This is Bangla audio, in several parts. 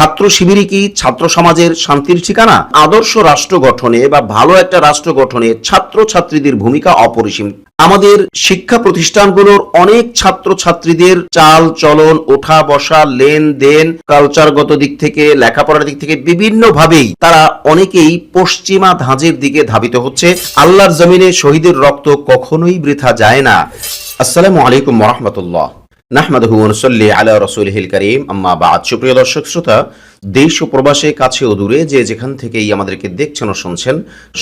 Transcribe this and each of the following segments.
ছাত্র শিবিরই কি ছাত্র সমাজের শান্তির ঠিকানা? আদর্শ রাষ্ট্র গঠনে বা ভালো একটা রাষ্ট্র গঠনে ছাত্র ছাত্রীদের ভূমিকা অপরিসীম। আমাদের শিক্ষা প্রতিষ্ঠানগুলোর অনেক ছাত্র ছাত্রীদের চাল, চলন, ওঠা, বসা লেনদেন কালচারগত দিক থেকে, লেখাপড়ার দিক থেকে বিভিন্ন ভাবেই তারা অনেকেই পশ্চিমা ধাঁজের দিকে ধাবিত হচ্ছে। আল্লাহর জমিনে শহীদের রক্ত কখনোই বৃথা যায় না। আসসালামু আলাইকুম রহমতুল্লাহ। নাহমাদহু সুপ্রিয় দর্শক, শ্রোতা, দেশ ও প্রবাসে, কাছে ও দূরে যে যেখান থেকেই আমাদেরকে দেখছেন ও শুনছেন,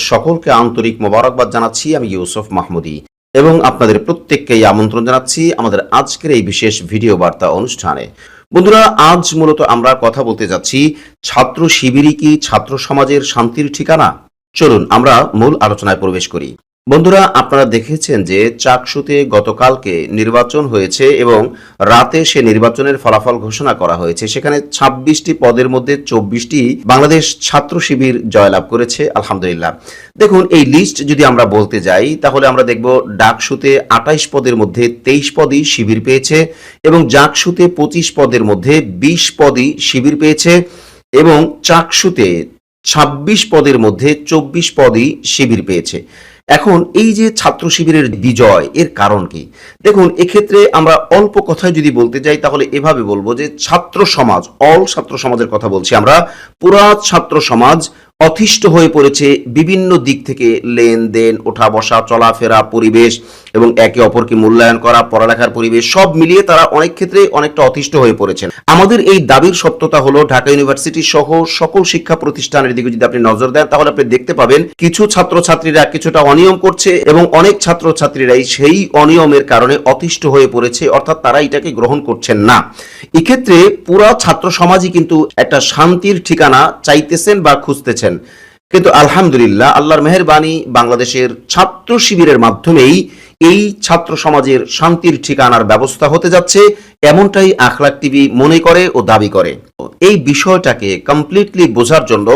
সকলকে আন্তরিক মোবারকবাদ জানাচ্ছি। আমি ইউসুফ মাহমুদি এবং আপনাদের প্রত্যেককেই আমন্ত্রণ জানাচ্ছি আমাদের আজকের এই বিশেষ ভিডিও বার্তা অনুষ্ঠানে। বন্ধুরা, আজ মূলত আমরা কথা বলতে যাচ্ছি, ছাত্র শিবিরই কি ছাত্র সমাজের শান্তির ঠিকানা? চলুন, আমরা মূল আলোচনায় প্রবেশ করি। বন্ধুরা, আপনারা দেখেছেন যে চাকসুতে গতকালকে নির্বাচন হয়েছে এবং রাতে সে নির্বাচনের ফলাফল ঘোষণা করা হয়েছে। সেখানে ছাব্বিশটি পদের মধ্যে চব্বিশটি বাংলাদেশ ছাত্র শিবির জয়লাভ করেছে, আলহামদুলিল্লাহ। দেখুন, এই লিস্ট যদি আমরা বলতে যাই, তাহলে আমরা দেখব ডাকসুতে আটাইশ পদের মধ্যে তেইশ পদই শিবির পেয়েছে এবং জাকসুতে পঁচিশ পদের মধ্যে বিশ পদই শিবির পেয়েছে এবং চাকসুতে ছাব্বিশ পদের মধ্যে চব্বিশ পদই শিবির পেয়েছে। এখন এই যে ছাত্র শিবিরের বিজয়, এর কারণ কি? দেখুন, এক্ষেত্রে আমরা অল্প কথায় যদি বলতে যাই, তাহলে এভাবে বলব যে ছাত্র সমাজ, অল ছাত্র সমাজের কথা বলছি আমরা পুরা ছাত্র সমাজ অতিষ্ঠ হয়ে পড়েছে বিভিন্ন দিক থেকে লেনদেন ওঠা বসা চলাফেরা, পরিবেশ এবং একে অপরকে মূল্যায়ন করা, পড়ালেখার পরিবেশ সব মিলিয়ে তারা অনেক ক্ষেত্রে অনেকটা অতিষ্ঠ হয়ে পড়েছেন। আমাদের এই দাবির সত্যতা হলো ঢাকা ইউনিভার্সিটি সহ সকল শিক্ষা প্রতিষ্ঠানের দিকে যদি আপনি নজর দেন, তাহলে আপনি দেখতে পাবেন কিছু ছাত্রছাত্রীরা কিছুটা অনিয়ম করছে এবং অনেক ছাত্রছাত্রীরাই সেই অনিয়মের কারণে অতিষ্ঠ হয়ে পড়েছে, অর্থাৎ তারা এটাকে গ্রহণ করছেন না। এক্ষেত্রে পুরা ছাত্র সমাজই কিন্তু একটা শান্তির ঠিকানা চাইতেছেন বা খুঁজতেছেন। কিন্তু আলহামদুলিল্লাহ, আল্লাহর মেহরবানি বাংলাদেশের ছাত্র শিবিরের মাধ্যমেই এই ছাত্র সমাজের শান্তির ঠিকানার ব্যবস্থা হতে যাচ্ছে, এমনটাই আখলাক টিভি মনে করে ও দাবি করে। এই বিষয়টাকে কমপ্লিটলি বোঝার জন্য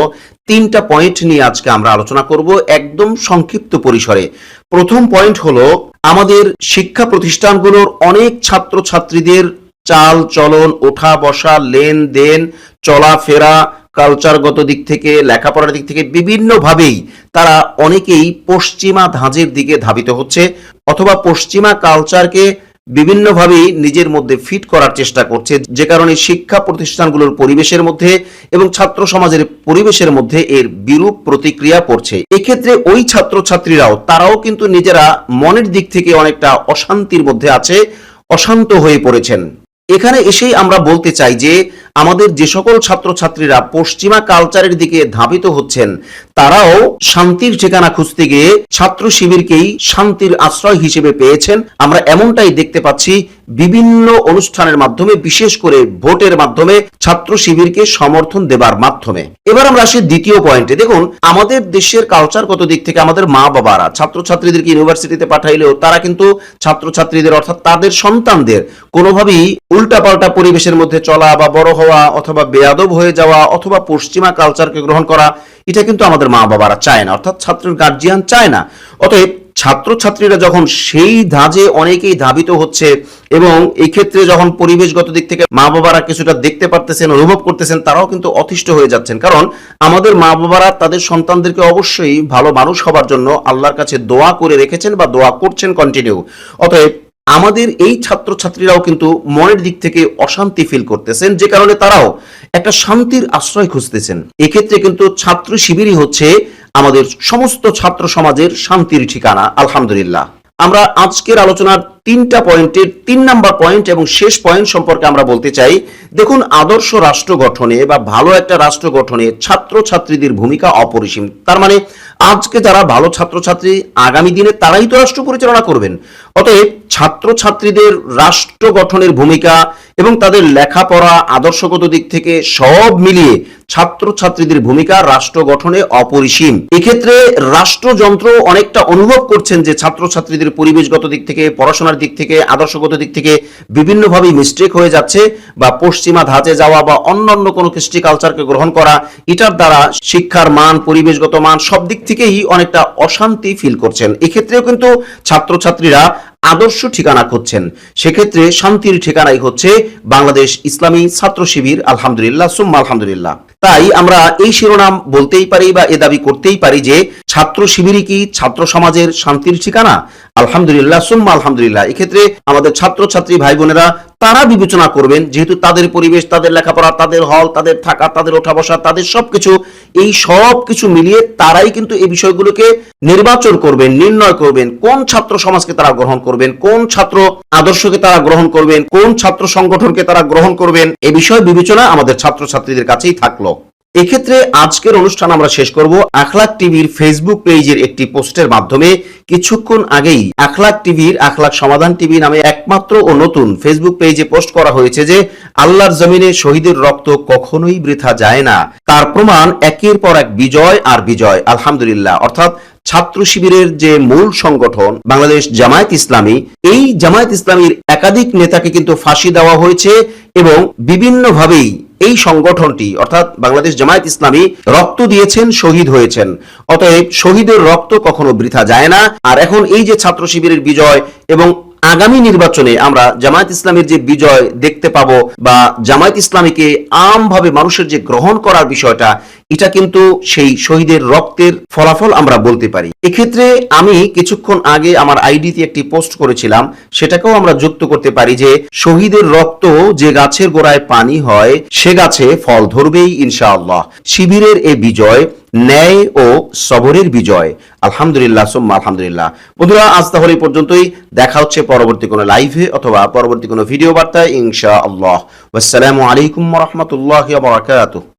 তিনটা পয়েন্ট নিয়ে আজকে আমরা আলোচনা করব একদম সংক্ষিপ্ত পরিসরে। প্রথম পয়েন্ট হলো, আমাদের শিক্ষা প্রতিষ্ঠানগুলোর অনেক ছাত্র ছাত্রীদের চাল, চলন, ওঠা, বসা লেনদেন চলাফেরা কালচারগত দিক থেকে, লেখাপড়ার দিক থেকে বিভিন্নভাবেই তারা অনেকেই পশ্চিমা ধাঁজের দিকে ধাবিত হচ্ছে। অথবা পশ্চিমা কালচারকে বিভিন্নভাবেই নিজের মধ্যে ফিট করার চেষ্টা করছে, যে কারণে শিক্ষা প্রতিষ্ঠানগুলোর পরিবেশের মধ্যে এবং ছাত্র সমাজের পরিবেশের মধ্যে এর বিরূপ প্রতিক্রিয়া পড়ছে। এক্ষেত্রে ওই ছাত্রছাত্রীরাও, তারাও কিন্তু নিজেরা মনের দিক থেকে অনেকটা অশান্তির মধ্যে আছে, অশান্ত হয়ে পড়েছেন। এখানে এসেই আমরা বলতে চাই যে আমাদের যে সকল ছাত্রছাত্রীরা পশ্চিমা কালচারের দিকে ধাবিত হচ্ছেন, তারাও শান্তির ঠিকানা খুঁজতে গিয়ে ছাত্র শিবিরকেই শান্তির আশ্রয় হিসেবে পেয়েছেন। আমরা এমনটাই দেখতে পাচ্ছি বিভিন্ন অনুষ্ঠানের মাধ্যমে, বিশেষ করে ভোটের মাধ্যমে ছাত্র শিবিরকে সমর্থন দেবার মাধ্যমে। এবার আমরা আসি দ্বিতীয় পয়েন্টে দেখুন, আমাদের দেশের কালচারগত দিক থেকে আমাদের মা বাবারা, ছাত্রছাত্রীদেরকে ইউনিভার্সিটিতে পাঠাইলেও তারা কিন্তু ছাত্রছাত্রীদের, অর্থাৎ তাদের সন্তানদের কোনোভাবেই উল্টাপাল্টা পরিবেশের মধ্যে চলা বা বড় হওয়া অথবা বেয়াদব হয়ে যাওয়া অথবা পশ্চিমা কালচারকে গ্রহণ করা, এটা কিন্তু আমাদের মা বাবারা চায় না। অর্থাৎ ছাত্রের গার্জিয়ান চায় না। অতএব ছাত্রছাত্রীরা যখন সেই ধাজে অনেকেই ধাবিত হচ্ছে এবং এই ক্ষেত্রে যখন পরিবেশগত দিক থেকে মা বাবারা কিছুটা দেখতে পারতেছেন, অনুভব করতেছেন, তারাও কিন্তু অতিষ্ঠ হয়ে যাচ্ছেন। কারণ আমাদের মা বাবারা তাদের সন্তানদেরকে অবশ্যই ভালো মানুষ হবার জন্য আল্লাহর কাছে দোয়া করে রেখেছেন বা দোয়া করছেন কন্টিনিউ অতএব আমাদের এই ছাত্রছাত্রীরাও কিন্তু মনের দিক থেকে অশান্তি ফিল করতেছেন, যে কারণে তারাও একটা শান্তির আশ্রয় খুঁজতেছেন। এক্ষেত্রে কিন্তু ছাত্র শিবিরই হচ্ছে আমাদের সমস্ত ছাত্র সমাজের শান্তির ঠিকানা, আলহামদুলিল্লাহ। আমরা আজকের আলোচনার তিনটা পয়েন্টের তিন নাম্বার পয়েন্ট এবং শেষ পয়েন্ট সম্পর্কে আমরা বলতে চাই, দেখুন আদর্শ রাষ্ট্র গঠনে বা ভালো একটা রাষ্ট্র গঠনে ছাত্র ছাত্রীদের ভূমিকা অপরিসীম। তার মানে আজকে যারা ভালো ছাত্রছাত্রী, আগামী দিনে তারাই তো রাষ্ট্র পরিচালনা করবেন। অতএব ছাত্রছাত্রীদের রাষ্ট্র গঠনের ভূমিকা এবং তাদের লেখাপড়া আদর্শগত দিক থেকে সব মিলিয়ে ছাত্রছাত্রীদের ভূমিকা রাষ্ট্র গঠনে অপরিসীম। এক্ষেত্রে রাষ্ট্রযন্ত্র অনেকটা অনুভব করছেন যে ছাত্রছাত্রীদের পরিবেশগত দিক থেকে, পড়াশোনার দিক থেকে, আদর্শগত দিক থেকে বিভিন্নভাবে মিস্টেক হয়ে যাচ্ছে বা পশ্চিমা ধাঁচে যাওয়া বা অন্যান্য কোনো কৃষ্টি কালচারকে গ্রহণ করা, এটার দ্বারা শিক্ষার মান, পরিবেশগত মান সব দিক থেকেই অনেকটা অশান্তি ফিল করছেন। এক্ষেত্রেও কিন্তু ছাত্রছাত্রীরা আদর্শ ঠিকানা খুঁজছেন। সেক্ষেত্রে শান্তির ঠিকানাই হচ্ছে বাংলাদেশ ইসলামী ছাত্র শিবির, আলহামদুলিল্লাহ, সুম্মা আলহামদুলিল্লাহ। তাই আমরা এই শিরোনাম বলতেই পারি বা এ দাবি করতেই পারি যে ছাত্র শিবিরই কি ছাত্র সমাজের শান্তির ঠিকানা? আলহামদুলিল্লাহ, সুম্মা আলহামদুলিল্লাহ। এক্ষেত্রে আমাদের ছাত্র ছাত্রী ভাই বোনেরা তারা বিবেচনা করবেন, যেহেতু তাদের পরিবেশ, তাদের লেখাপড়া, তাদের হল, তাদের থাকা, তাদের ওঠা বসা, তাদের সবকিছু, এই সব কিছু মিলিয়ে তারাই কিন্তু এই বিষয়গুলোকে নির্বাচন করবেন, নির্ণয় করবেন, কোন ছাত্র সমাজকে তারা গ্রহণ করবেন, কোন ছাত্র আদর্শকে তারা গ্রহণ করবেন, কোন ছাত্র সংগঠনকে তারা গ্রহণ করবেন, এ বিষয় বিবেচনা আমাদের ছাত্রছাত্রীদের কাছেই থাকল। এক্ষেত্রে আজকের অনুষ্ঠান আমরা শেষ করব আখলাক টিভির ফেসবুক পেজের একটি পোস্টের মাধ্যমে। কিছুক্ষণ আগেই আখলাক টিভির আখলাক সমাধান টিভি নামে একমাত্র ও নতুন ফেসবুক পেজে পোস্ট করা হয়েছে যে, আল্লাহর জমিনে শহীদের রক্ত কখনোই বৃথা যায় না। তার প্রমাণ একের পর এক বিজয় আর বিজয়, আলহামদুলিল্লাহ। অর্থাৎ ছাত্র শিবিরের যে মূল সংগঠন, বাংলাদেশ জামায়াত ইসলামী, এই জামায়াত ইসলামীর একাধিক নেতাকে কিন্তু ফাঁসি দেওয়া হয়েছে এবং বিভিন্নভাবেই এই সংগঠনটি, অর্থাৎ বাংলাদেশ জামায়াত ইসলামী, রক্ত দিয়েছেন, শহীদ হয়েছেন। অতএব শহীদের রক্ত কখনো বৃথা যায় না। আর এখন এই যে ছাত্র শিবিরের বিজয় এবং আগামী নির্বাচনে আমরা জামায়াত ইসলামের যে বিজয় দেখতে পাব বা জামায়াত ইসলামীকে আমভাবে মানুষের যে গ্রহণ করার বিষয়টা, এটা কিন্তু সেই শহীদের রক্তের ফলাফল আমরা বলতে পারি। এক্ষেত্রে আমি কিছুক্ষণ আগে আমার আইডিতে একটি পোস্ট করেছিলাম, সেটাকেও আমরা যুক্ত করতে পারি যে শহীদের রক্ত যে গাছের গোড়ায় পানি হয়, সে গাছে ফল ধরবেই ইনশাআল্লাহ। শিবিরের এই বিজয় ন্যায় ও সবরের বিজয়। আলহামদুলিল্লাহ, সোম্মা আলহামদুলিল্লাহ। বন্ধুরা, আজ তাহলে এই পর্যন্তই। দেখা হচ্ছে পরবর্তী কোনো লাইভে অথবা পরবর্তী কোনো ভিডিও বার্তায় ইনশা আল্লাহ আসসালামু আলাইকুম রহমতুল্লাহ বারাকাতুহ।